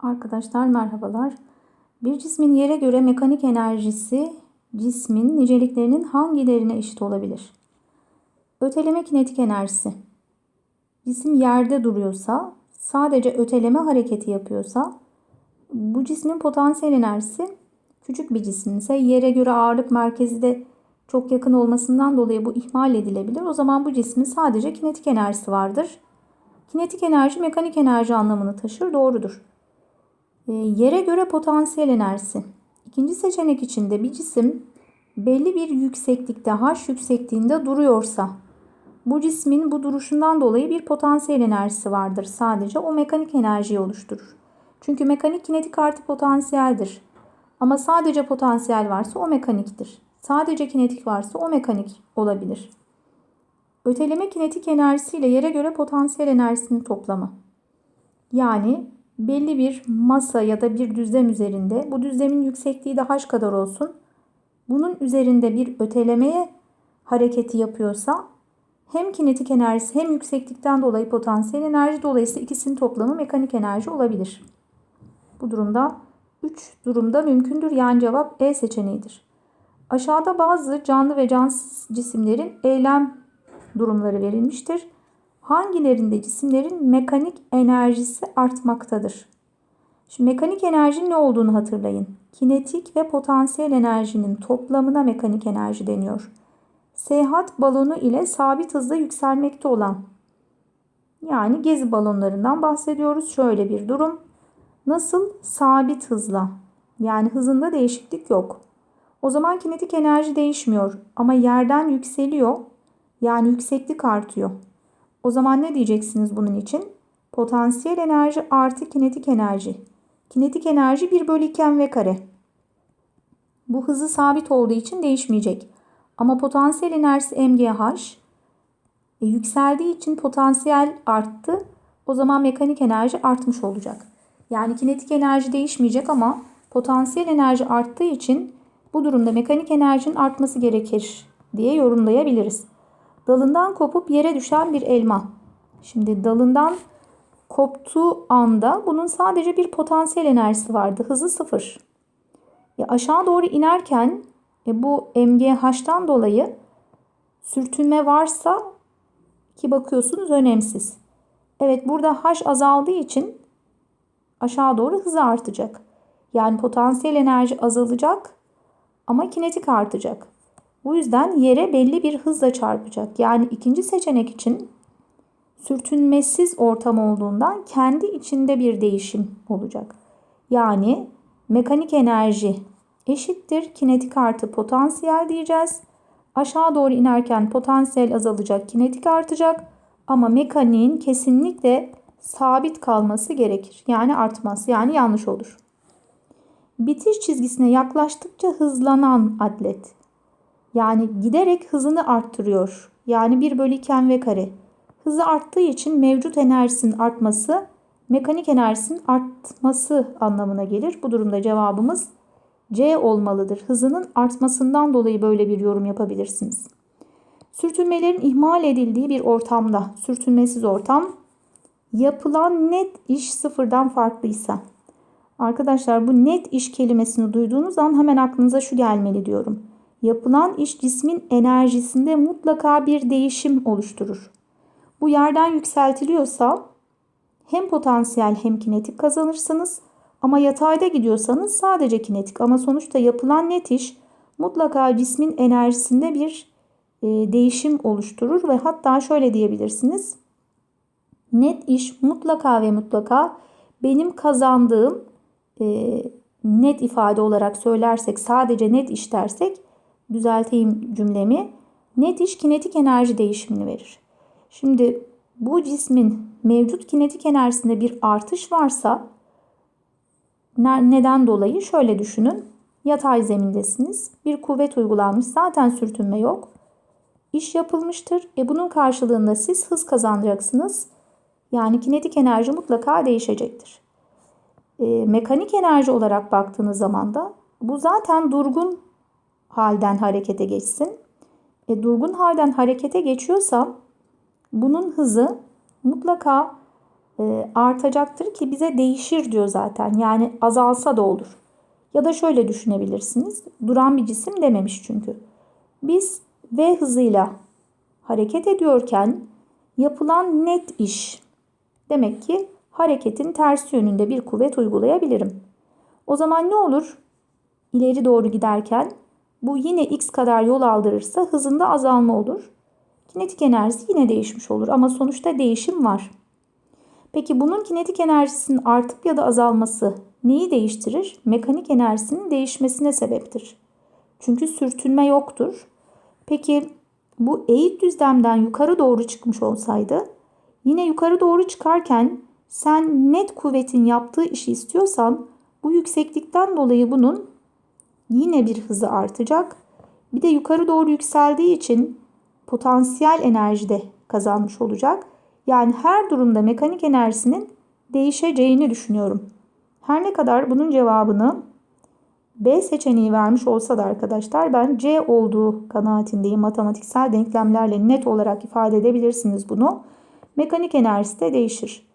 Arkadaşlar merhabalar. Bir cismin yere göre mekanik enerjisi cismin niceliklerinin hangilerine eşit olabilir? Öteleme kinetik enerjisi. Cisim yerde duruyorsa, sadece öteleme hareketi yapıyorsa bu cismin potansiyel enerjisi küçük bir cisim ise yere göre ağırlık merkezi de çok yakın olmasından dolayı bu ihmal edilebilir. O zaman bu cismin sadece kinetik enerjisi vardır. Kinetik enerji mekanik enerji anlamını taşır. Doğrudur. E, yere göre potansiyel enerjisi. İkinci seçenek içinde bir cisim belli bir yükseklikte h yüksekliğinde duruyorsa bu cismin bu duruşundan dolayı bir potansiyel enerjisi vardır. Sadece o mekanik enerjiyi oluşturur. Çünkü mekanik kinetik artı potansiyeldir. Ama sadece potansiyel varsa o mekaniktir. Sadece kinetik varsa o mekanik olabilir. Öteleme kinetik enerjisi ile yere göre potansiyel enerjisinin toplamı. Yani belli bir masa ya da bir düzlem üzerinde bu düzlemin yüksekliği de h kadar olsun. Bunun üzerinde bir ötelemeye hareketi yapıyorsa hem kinetik enerjisi hem yükseklikten dolayı potansiyel enerji dolayısıyla ikisinin toplamı mekanik enerji olabilir. Bu durumda 3 durumda mümkündür. Yani cevap E seçeneğidir. Aşağıda bazı canlı ve cansız cisimlerin eylem durumları verilmiştir. Hangilerinde cisimlerin mekanik enerjisi artmaktadır? Şimdi mekanik enerjinin ne olduğunu hatırlayın. Kinetik ve potansiyel enerjinin toplamına mekanik enerji deniyor. Seyahat balonu ile sabit hızla yükselmekte olan yani gezi balonlarından bahsediyoruz. Şöyle bir durum. Nasıl? Sabit hızla. Yani hızında değişiklik yok. O zaman kinetik enerji değişmiyor ama yerden yükseliyor. Yani yükseklik artıyor. O zaman ne diyeceksiniz bunun için? Potansiyel enerji artı kinetik enerji. Kinetik enerji 1 bölü 2 mv kare. Bu hızı sabit olduğu için değişmeyecek. Ama potansiyel enerjisi mgh. E, yükseldiği için potansiyel arttı. O zaman mekanik enerji artmış olacak. Yani kinetik enerji değişmeyecek ama potansiyel enerji arttığı için bu durumda mekanik enerjinin artması gerekir diye yorumlayabiliriz. Dalından kopup yere düşen bir elma. Şimdi dalından koptuğu anda bunun sadece bir potansiyel enerjisi vardı. Hızı sıfır. Ya aşağı doğru inerken e, bu MGH'tan dolayı sürtünme varsa ki bakıyorsunuz önemsiz. Evet burada H azaldığı için aşağı doğru hızı artacak. Yani potansiyel enerji azalacak ama kinetik artacak. Bu yüzden yere belli bir hızla çarpacak. Yani ikinci seçenek için sürtünmesiz ortam olduğundan kendi içinde bir değişim olacak. Yani mekanik enerji eşittir kinetik artı potansiyel diyeceğiz. Aşağı doğru inerken potansiyel azalacak, kinetik artacak ama mekaniğin kesinlikle sabit kalması gerekir. Yani artmaz. Yani yanlış olur. Bitiş çizgisine yaklaştıkça hızlanan atlet. Yani giderek hızını arttırıyor. Yani 1 bölü 2 mv kare. Hızı arttığı için mevcut enerjisinin artması mekanik enerjisinin artması anlamına gelir. Bu durumda cevabımız C olmalıdır. Hızının artmasından dolayı böyle bir yorum yapabilirsiniz. Sürtünmelerin ihmal edildiği bir ortamda, sürtünmesiz ortam, yapılan net iş sıfırdan farklıysa. Arkadaşlar bu net iş kelimesini duyduğunuz an hemen aklınıza şu gelmeli diyorum. Yapılan iş cismin enerjisinde mutlaka bir değişim oluşturur. Bu yerden yükseltiliyorsa hem potansiyel hem kinetik kazanırsınız. Ama yatayda gidiyorsanız sadece kinetik. Ama sonuçta yapılan net iş mutlaka cismin enerjisinde bir e, değişim oluşturur ve hatta şöyle diyebilirsiniz. Net iş mutlaka ve mutlaka benim kazandığım e, net ifade olarak söylersek sadece net iş dersek düzelteyim cümlemi. Net iş kinetik enerji değişimini verir. Şimdi bu cismin mevcut kinetik enerjisinde bir artış varsa neden dolayı şöyle düşünün. Yatay zemindesiniz. Bir kuvvet uygulanmış. Zaten sürtünme yok. İş yapılmıştır. E bunun karşılığında siz hız kazanacaksınız. Yani kinetik enerji mutlaka değişecektir. E, mekanik enerji olarak baktığınız zaman da bu zaten durgun halden harekete geçsin. E, durgun halden harekete geçiyorsa bunun hızı mutlaka e, artacaktır ki bize değişir diyor zaten. Yani azalsa da olur. Ya da şöyle düşünebilirsiniz. Duran bir cisim dememiş çünkü. Biz V hızıyla hareket ediyorken yapılan net iş. Demek ki hareketin tersi yönünde bir kuvvet uygulayabilirim. O zaman ne olur? İleri doğru giderken bu yine x kadar yol aldırırsa hızında azalma olur. Kinetik enerjisi yine değişmiş olur ama sonuçta değişim var. Peki bunun kinetik enerjisinin artıp ya da azalması neyi değiştirir? Mekanik enerjisinin değişmesine sebeptir. Çünkü sürtünme yoktur. Peki bu eğik düzlemden yukarı doğru çıkmış olsaydı yine yukarı doğru çıkarken sen net kuvvetin yaptığı işi istiyorsan bu yükseklikten dolayı bunun yine bir hızı artacak. Bir de yukarı doğru yükseldiği için potansiyel enerji de kazanmış olacak. Yani her durumda mekanik enerjisinin değişeceğini düşünüyorum. Her ne kadar bunun cevabını B seçeneği vermiş olsa da arkadaşlar ben C olduğu kanaatindeyim. Matematiksel denklemlerle net olarak ifade edebilirsiniz bunu. Mekanik enerjisi de değişir.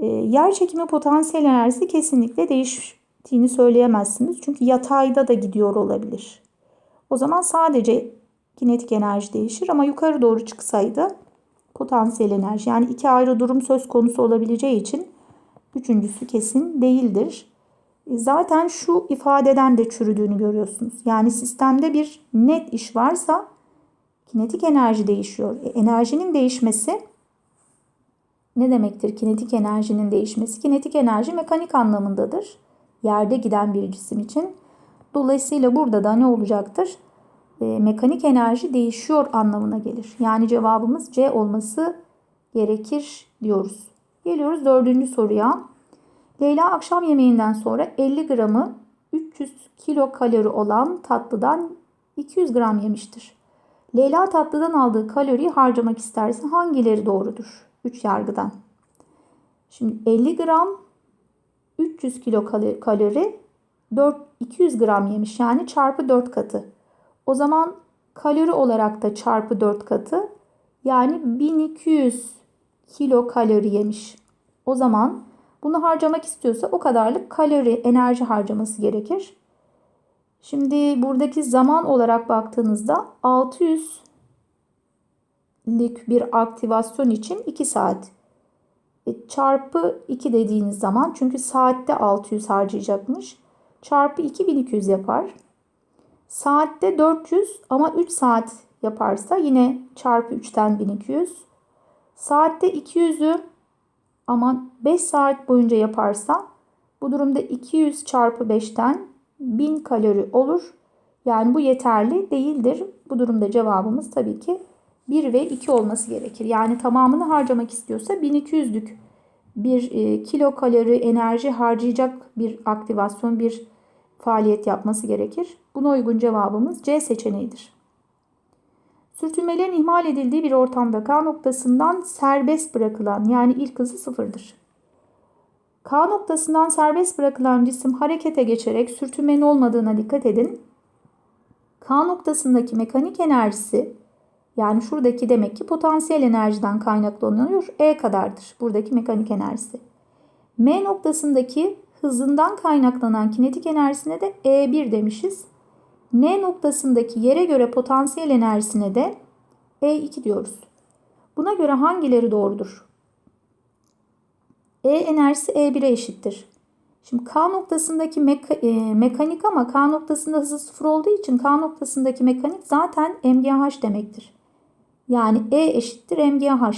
E, yer çekimi potansiyel enerjisi kesinlikle değiştiğini söyleyemezsiniz. Çünkü yatayda da gidiyor olabilir. O zaman sadece kinetik enerji değişir ama yukarı doğru çıksaydı potansiyel enerji yani iki ayrı durum söz konusu olabileceği için üçüncüsü kesin değildir. E, zaten şu ifadeden de çürüdüğünü görüyorsunuz. Yani sistemde bir net iş varsa kinetik enerji değişiyor. E, enerjinin değişmesi ne demektir kinetik enerjinin değişmesi? Kinetik enerji mekanik anlamındadır. Yerde giden bir cisim için. Dolayısıyla burada da ne olacaktır? E, mekanik enerji değişiyor anlamına gelir. Yani cevabımız C olması gerekir diyoruz. Geliyoruz dördüncü soruya. Leyla akşam yemeğinden sonra 50 gramı 300 kilokalori olan tatlıdan 200 gram yemiştir. Leyla tatlıdan aldığı kaloriyi harcamak isterse hangileri doğrudur? 3 yargıdan. Şimdi 50 gram 300 kilokalori 4 200 gram yemiş yani çarpı 4 katı. O zaman kalori olarak da çarpı 4 katı yani 1200 kilokalori yemiş. O zaman bunu harcamak istiyorsa o kadarlık kalori, enerji harcaması gerekir. Şimdi buradaki zaman olarak baktığınızda 600 lik bir aktivasyon için 2 saat. E, çarpı 2 dediğiniz zaman çünkü saatte 600 harcayacakmış. Çarpı 2200 yapar. Saatte 400 ama 3 saat yaparsa yine çarpı 3'ten 1200. Saatte 200'ü ama 5 saat boyunca yaparsa bu durumda 200 çarpı 5'ten 1000 kalori olur. Yani bu yeterli değildir. Bu durumda cevabımız tabii ki 1 ve 2 olması gerekir. Yani tamamını harcamak istiyorsa 1200'lük bir e, kilo kalori enerji harcayacak bir aktivasyon, bir faaliyet yapması gerekir. Buna uygun cevabımız C seçeneğidir. Sürtünmelerin ihmal edildiği bir ortamda K noktasından serbest bırakılan yani ilk hızı sıfırdır. K noktasından serbest bırakılan cisim harekete geçerek sürtünmenin olmadığına dikkat edin. K noktasındaki mekanik enerjisi yani şuradaki demek ki potansiyel enerjiden kaynaklanıyor. E kadardır buradaki mekanik enerjisi. M noktasındaki hızından kaynaklanan kinetik enerjisine de E1 demişiz. N noktasındaki yere göre potansiyel enerjisine de E2 diyoruz. Buna göre hangileri doğrudur? E enerjisi E1'e eşittir. Şimdi K noktasındaki meka, e, mekanik ama K noktasında hızı sıfır olduğu için K noktasındaki mekanik zaten MGH demektir. Yani E eşittir MGH.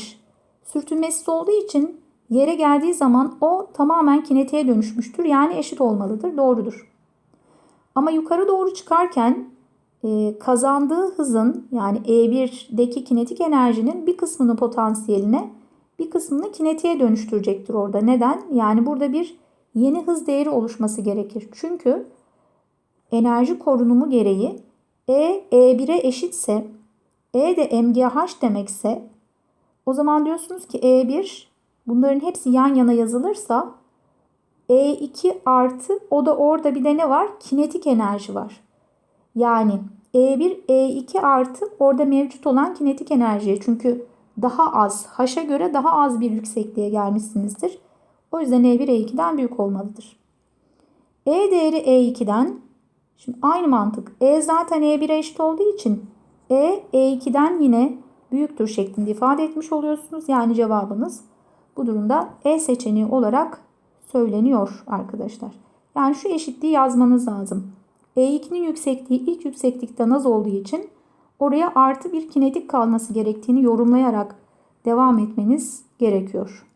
Sürtünmesiz olduğu için yere geldiği zaman o tamamen kinetiğe dönüşmüştür. Yani eşit olmalıdır. Doğrudur. Ama yukarı doğru çıkarken e, kazandığı hızın yani E1'deki kinetik enerjinin bir kısmını potansiyeline bir kısmını kinetiğe dönüştürecektir orada. Neden? Yani burada bir yeni hız değeri oluşması gerekir. Çünkü enerji korunumu gereği E E1'e eşitse E de MGH demekse o zaman diyorsunuz ki E1 bunların hepsi yan yana yazılırsa e2 artı o da orada bir de ne var? Kinetik enerji var. Yani E1 E2 artı orada mevcut olan kinetik enerji. Çünkü daha az, H'a göre daha az bir yüksekliğe gelmişsinizdir. O yüzden E1 E2'den büyük olmalıdır. E değeri E2'den şimdi aynı mantık. E zaten E1'e eşit olduğu için E E2'den yine büyüktür şeklinde ifade etmiş oluyorsunuz. Yani cevabınız bu durumda E seçeneği olarak söyleniyor arkadaşlar. Yani şu eşitliği yazmanız lazım. E2'nin yüksekliği ilk yükseklikten az olduğu için oraya artı bir kinetik kalması gerektiğini yorumlayarak devam etmeniz gerekiyor.